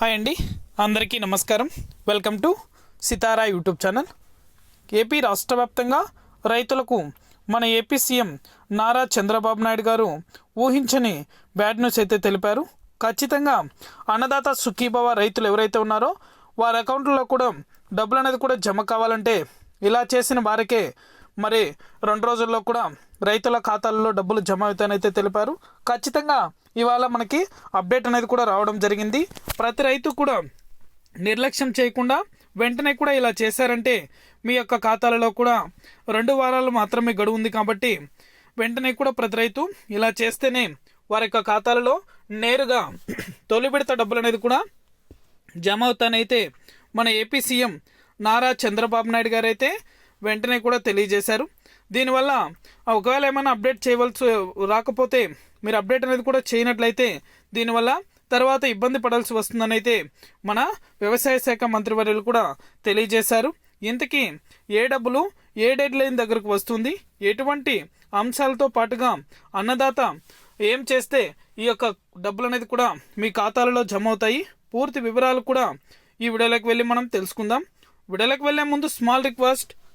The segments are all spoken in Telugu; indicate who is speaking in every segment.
Speaker 1: హాయ్ అండి. అందరికీ నమస్కారం. Welcome to Sitara YouTube channel. AP రాష్ట్ర వ్యాప్తంగా రైతులకు మన ఏపీ సీఎం నారా చంద్రబాబు నాయుడు గారు ఊహించని బ్యాడ్ న్యూస్ అయితే తెలిపారు. ఖచ్చితంగా అన్నదాత సుఖీభవ రైతులు ఎవరైతే ఉన్నారో వారి అకౌంట్లో కూడా డబ్బులు అనేది కూడా జమ కావాలంటే ఇలా చేసిన వారికే మరి రెండు రోజుల్లో కూడా రైతుల ఖాతాల్లో డబ్బులు జమ అవుతాయనైతే తెలిపారు. ఖచ్చితంగా ఇవాళ మనకి అప్డేట్ అనేది కూడా రావడం జరిగింది. ప్రతి రైతు కూడా నిర్లక్ష్యం చేయకుండా వెంటనే కూడా ఇలా చేశారంటే మీ యొక్క ఖాతాలలో కూడా రెండు వారాలు మాత్రమే గడువు ఉంది కాబట్టి వెంటనే కూడా ప్రతి రైతు ఇలా చేస్తేనే వారి యొక్క ఖాతాలలో నేరుగా తొలి విడత డబ్బులు అనేది కూడా జమ అవుతానైతే మన ఏపీ సీఎం నారా చంద్రబాబు నాయుడు గారైతే అయితే వెంటనే కూడా తెలియజేశారు. దీనివల్ల ఒకవేళ ఏమైనా అప్డేట్ చేయవలసి రాకపోతే మీరు అప్డేట్ అనేది కూడా చేయనట్లయితే దీనివల్ల తర్వాత ఇబ్బంది పడాల్సి వస్తుందని అయితే మన వ్యవసాయ శాఖ మంత్రివర్యులు కూడా తెలియజేశారు. ఇంతకీ ఏ డబ్బులు ఏ డెడ్ లైన్ దగ్గరకు వస్తుంది ఎటువంటి అంశాలతో పాటుగా అన్నదాత ఏం చేస్తే ఈ యొక్క డబ్బులు అనేది కూడా మీ ఖాతాలలో జమ అవుతాయి? పూర్తి వివరాలు కూడా ఈ వీడియోలోకి వెళ్ళి మనం తెలుసుకుందాం. వీడియోలోకి వెళ్ళే ముందు స్మాల్ రిక్వెస్ట్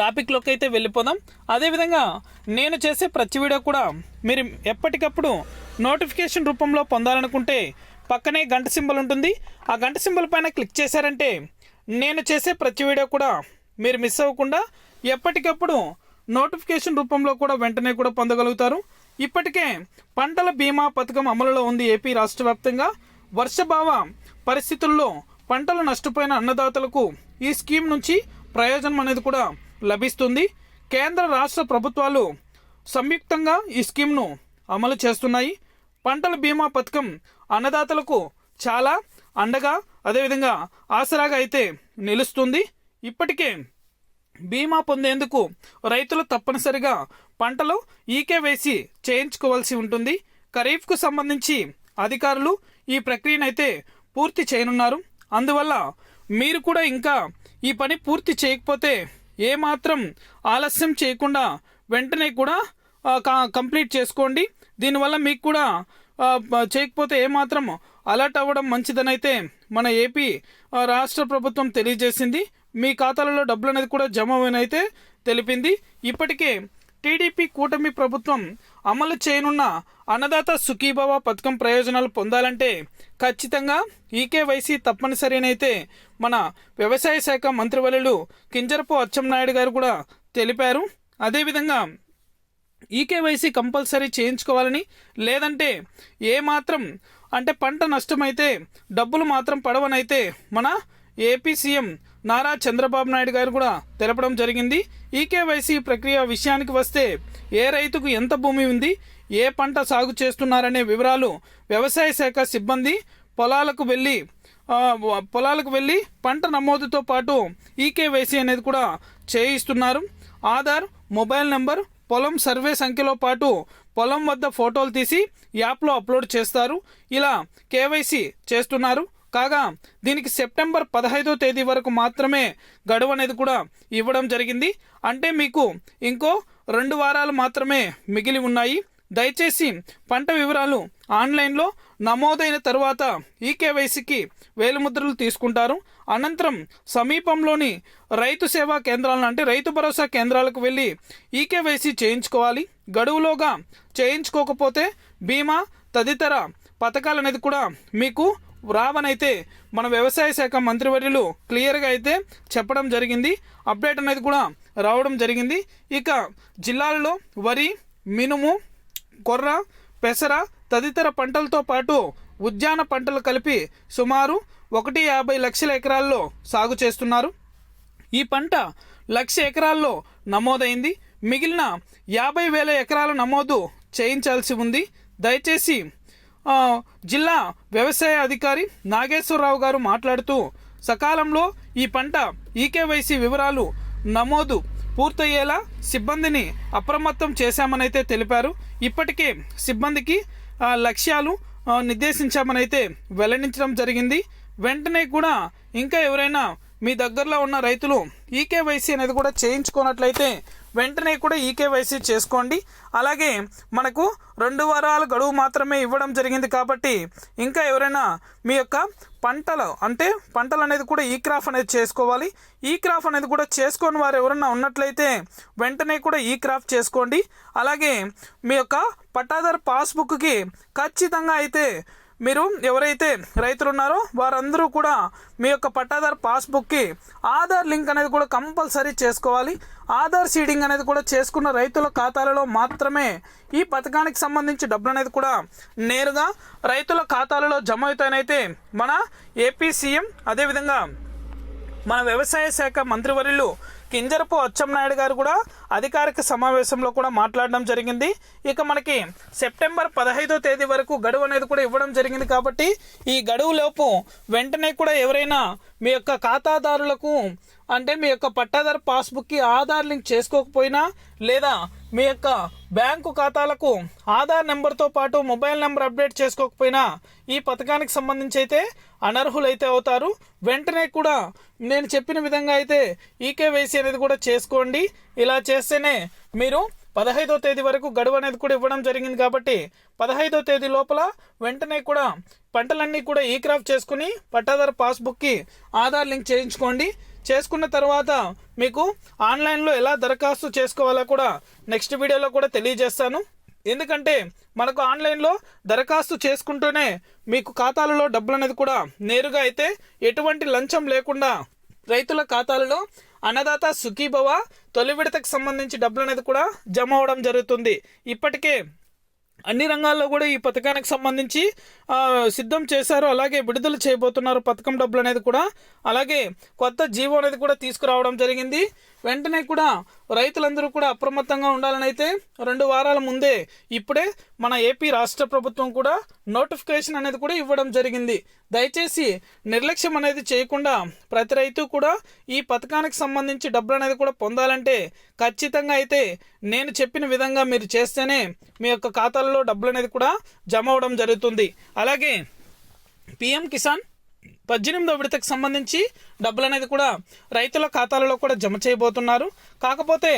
Speaker 1: టాపిక్లోకి అయితే వెళ్ళిపోదాం. అదేవిధంగా నేను చేసే ప్రతి వీడియో కూడా మీరు ఎప్పటికప్పుడు నోటిఫికేషన్ రూపంలో పొందాలనుకుంటే పక్కనే గంట సింబల్ ఉంటుంది. ఆ గంట సింబల్ పైన క్లిక్ చేశారంటే నేను చేసే ప్రతి వీడియో కూడా మీరు మిస్ అవ్వకుండా ఎప్పటికప్పుడు నోటిఫికేషన్ రూపంలో కూడా వెంటనే కూడా పొందగలుగుతారు. ఇప్పటికే పంటల బీమా పథకం అమలులో ఉంది ఏపీ రాష్ట్ర వ్యాప్తంగా. వర్షభావ పరిస్థితుల్లో పంటలు నష్టపోయిన అన్నదాతలకు ఈ స్కీమ్ నుంచి ప్రయోజనం అనేది కూడా లభిస్తుంది. కేంద్ర రాష్ట్ర ప్రభుత్వాలు సంయుక్తంగా ఈ స్కీమ్ను అమలు చేస్తున్నాయి. పంటల బీమా పథకం అన్నదాతలకు చాలా అండగా అదేవిధంగా ఆసరాగా అయితే నిలుస్తుంది. ఇప్పటికే బీమా పొందేందుకు రైతులు తప్పనిసరిగా పంటలు ఈకే వేసి చేయించుకోవాల్సి ఉంటుంది. ఖరీఫ్కు సంబంధించి అధికారులు ఈ ప్రక్రియనైతే పూర్తి చేయనున్నారు. అందువల్ల మీరు కూడా ఇంకా ఈ పని పూర్తి చేయకపోతే ఏమాత్రం ఆలస్యం చేయకుండా వెంటనే కూడా కా- కంప్లీట్ చేసుకోండి. దీనివల్ల మీకు కూడా చేయకపోతే ఏమాత్రం అలర్ట్ అవ్వడం మంచిదనైతే మన ఏపీ రాష్ట్ర ప్రభుత్వం తెలియజేసింది. మీ ఖాతాలలో డబ్బులు అనేది కూడా జమ అయితే తెలిపింది. ఇప్పటికే టీడీపీ కూటమి ప్రభుత్వం అమలు చేయనున్న అన్నదాత సుఖీభవ పథకం ప్రయోజనాలు పొందాలంటే ఖచ్చితంగా ఈకేవైసీ తప్పనిసరినైతే మన వ్యవసాయ శాఖ మంత్రివర్యులు కింజరపు అచ్చెన్నాయుడు గారు కూడా తెలిపారు. అదేవిధంగా ఈకేవైసీ కంపల్సరీ చేయించుకోవాలని లేదంటే ఏ మాత్రం అంటే పంట నష్టమైతే డబ్బులు మాత్రం పడవనైతే మన ఏపీ సీఎం నారా చంద్రబాబు నాయుడు గారు కూడా తెలపడం జరిగింది. ఈకేవైసీ ప్రక్రియ విషయానికి వస్తే ఏ రైతుకు ఎంత భూమి ఉంది ఏ పంట సాగు చేస్తున్నారనే వివరాలు వ్యవసాయ శాఖ సిబ్బంది పొలాలకు వెళ్ళి పొలాలకు వెళ్ళి పంట నమోదుతో పాటు ఈకేవైసీ అనేది కూడా చేయిస్తున్నారు. ఆధార్ మొబైల్ నెంబర్ పొలం సర్వే సంఖ్యలో పాటు పొలం వద్ద ఫోటోలు తీసి యాప్లో అప్లోడ్ చేస్తారు. ఇలా కేవైసీ చేస్తున్నారు. కాగా దీనికి సెప్టెంబర్ పదహైదో తేదీ వరకు మాత్రమే గడువు అనేది కూడా ఇవ్వడం జరిగింది. అంటే మీకు ఇంకో రెండు వారాలు మాత్రమే మిగిలి ఉన్నాయి. దయచేసి పంట వివరాలు ఆన్లైన్లో నమోదైన తర్వాత ఈ కేవైసీకి వేలిముద్రలు తీసుకుంటారు. అనంతరం సమీపంలోని రైతు సేవా కేంద్రాలను అంటే రైతు భరోసా కేంద్రాలకు వెళ్ళి ఈ కేవైసీ చేయించుకోవాలి. గడువులోగా చేయించుకోకపోతే బీమా తదితర పథకాలు అనేది కూడా మీకు రావనైతే మన వ్యవసాయ శాఖ మంత్రివర్యులు క్లియర్గా అయితే చెప్పడం జరిగింది. అప్డేట్ అనేది కూడా రావడం జరిగింది. ఇక జిల్లాలలో వరి మినుము కొర్ర పెసర తదితర పంటలతో పాటు ఉద్యాన పంటలు కలిపి సుమారు ఒకటి యాభై లక్షల ఎకరాల్లో సాగు చేస్తున్నారు. ఈ పంట లక్ష ఎకరాల్లో నమోదైంది. మిగిలిన యాభై వేల ఎకరాల నమోదు చేయించాల్సి ఉంది. దయచేసి జిల్లా వ్యవసాయ అధికారి నాగేశ్వరరావు గారు మాట్లాడుతూ సకాలంలో ఈ పంట ఈకేవైసీ వివరాలు నమోదు పూర్తయ్యేలా సిబ్బందిని అప్రమత్తం చేశామనైతే తెలిపారు. ఇప్పటికే సిబ్బందికి లక్ష్యాలు నిర్దేశించామనైతే వెల్లడించడం జరిగింది. వెంటనే కూడా ఇంకా ఎవరైనా మీ దగ్గరలో ఉన్న రైతులు ఈకేవైసీ అనేది కూడా చేయించుకున్నట్లయితే వెంటనే కూడా ఈకేవైసీ చేసుకోండి. అలాగే మనకు రెండు వారాల గడువు మాత్రమే ఇవ్వడం జరిగింది కాబట్టి ఇంకా ఎవరైనా మీ యొక్క పంటలు అంటే పంటలు అనేది కూడా ఈ క్రాఫ్ అనేది చేసుకోవాలి. ఈ క్రాఫ్ అనేది కూడా చేసుకొని వారు ఎవరైనా ఉన్నట్లయితే వెంటనే కూడా ఈ క్రాఫ్ చేసుకోండి. అలాగే మీ యొక్క పట్టాదారు పాస్బుక్కి ఖచ్చితంగా అయితే మీరు ఎవరైతే రైతులు ఉన్నారో వారందరూ కూడా మీ యొక్క పట్టాదారు పాస్బుక్కి ఆధార్ లింక్ అనేది కూడా కంపల్సరీ చేసుకోవాలి. ఆధార్ సీడింగ్ అనేది కూడా చేసుకున్న రైతుల ఖాతాలలో మాత్రమే ఈ పథకానికి సంబంధించి డబ్బులు అనేది కూడా నేరుగా రైతుల ఖాతాలలో జమ అవుతాయనైతే మన ఏపీ సీఎం అదేవిధంగా మన వ్యవసాయ శాఖ మంత్రివర్యులు కింజరపు అచ్చెన్నాయుడు గారు కూడా అధికారిక సమావేశంలో కూడా మాట్లాడడం జరిగింది. ఇక మనకి సెప్టెంబర్ పదహైదో తేదీ వరకు గడువు అనేది కూడా ఇవ్వడం జరిగింది కాబట్టి ఈ గడువు లోపు వెంటనే కూడా ఎవరైనా మీ యొక్క ఖాతాదారులకు అంటే మీ యొక్క పట్టాదారు పాస్బుక్కి ఆధార్ లింక్ చేసుకోకపోయినా లేదా మీ యొక్క బ్యాంకు ఖాతాలకు ఆధార్ నెంబర్తో పాటు మొబైల్ నెంబర్ అప్డేట్ చేసుకోకపోయినా ఈ పథకానికి సంబంధించి అయితే అనర్హులైతే అవుతారు. వెంటనే కూడా నేను చెప్పిన విధంగా అయితే ఈకేవైసీ అనేది కూడా చేసుకోండి. ఇలా చేస్తేనే మీరు పదహైదో తేదీ వరకు గడువు అనేది కూడా ఇవ్వడం జరిగింది కాబట్టి పదహైదో తేదీ లోపల వెంటనే కూడా పంటలన్నీ కూడా ఈ క్రాఫ్ట్ చేసుకుని పట్టాదారు పాస్బుక్కి ఆధార్ లింక్ చేయించుకోండి. చేసుకున్న తర్వాత మీకు ఆన్లైన్లో ఎలా దరఖాస్తు చేసుకోవాలో కూడా నెక్స్ట్ వీడియోలో కూడా తెలియజేస్తాను. ఎందుకంటే మనకు ఆన్లైన్లో దరఖాస్తు చేసుకుంటూనే మీకు ఖాతాలలో డబ్బులు అనేది కూడా నేరుగా అయితే ఎటువంటి లంచం లేకుండా రైతుల ఖాతాలలో అన్నదాత సుఖీభవ తొలి విడతకు సంబంధించి డబ్బులు అనేది కూడా జమ అవడం జరుగుతుంది. ఇప్పటికే అన్ని రంగాల్లో కూడా ఈ పథకానికి సంబంధించి సిద్ధం చేశారు. అలాగే విడుదల చేయబోతున్నారు పథకం డబ్బులు అనేది కూడా. అలాగే కొత్త జీవో అనేది కూడా తీసుకురావడం జరిగింది. వెంటనే కూడా రైతులందరూ కూడా అప్రమత్తంగా ఉండాలని అయితే రెండు వారాల ముందే ఇప్పుడే మన ఏపీ రాష్ట్ర ప్రభుత్వం కూడా నోటిఫికేషన్ అనేది కూడా ఇవ్వడం జరిగింది. దయచేసి నిర్లక్ష్యం అనేది చేయకుండా ప్రతి రైతు కూడా ఈ పథకానికి సంబంధించి డబ్బులు అనేది కూడా పొందాలంటే ఖచ్చితంగా అయితే నేను చెప్పిన విధంగా మీరు చేస్తేనే మీ యొక్క ఖాతాలలో డబ్బులు అనేది కూడా జమ అవడం జరుగుతుంది. అలాగే పిఎం కిసాన్ పద్దెనిమిదో విడతకు సంబంధించి డబ్బులు అనేది కూడా రైతుల ఖాతాలలో కూడా జమ చేయబోతున్నారు. కాకపోతే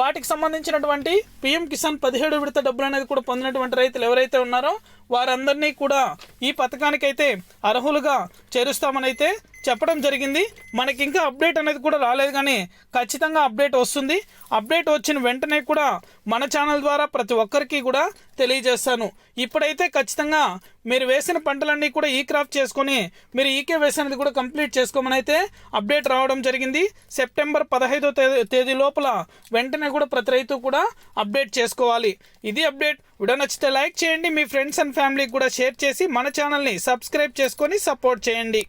Speaker 1: వాటికి సంబంధించినటువంటి పిఎం కిసాన్ పదిహేడు విడత డబ్బులు అనేది కూడా పొందినటువంటి రైతులు ఎవరైతే ఉన్నారో వారందరినీ కూడా ఈ పథకానికైతే అర్హులుగా చేరుస్తామనైతే చెప్పడం జరిగింది. మనకి ఇంకా అప్డేట్ అనేది కూడా రాలేదు కానీ ఖచ్చితంగా అప్డేట్ వస్తుంది. అప్డేట్ వచ్చిన వెంటనే కూడా మన ఛానల్ ద్వారా ప్రతి ఒక్కరికి కూడా తెలియజేస్తాను. ఇప్పుడైతే ఖచ్చితంగా మీరు వేసిన పంటలన్నీ కూడా ఈ క్రాఫ్ట్ చేసుకొని మీరు ఈకే వేసినది కూడా కంప్లీట్ చేసుకోమని అయితే అప్డేట్ రావడం జరిగింది. సెప్టెంబర్ పదహైదో తేదీ తేదీ లోపల వెంటనే కూడా ప్రతి రైతు కూడా అప్డేట్ చేసుకోవాలి. ఇది అప్డేట్. వీడియో నచ్చితే లైక్ చేయండి. మీ ఫ్రెండ్స్ అండ్ ఫ్యామిలీకి కూడా షేర్ చేసి మన ఛానల్ని సబ్స్క్రైబ్ చేసుకొని సపోర్ట్ చేయండి.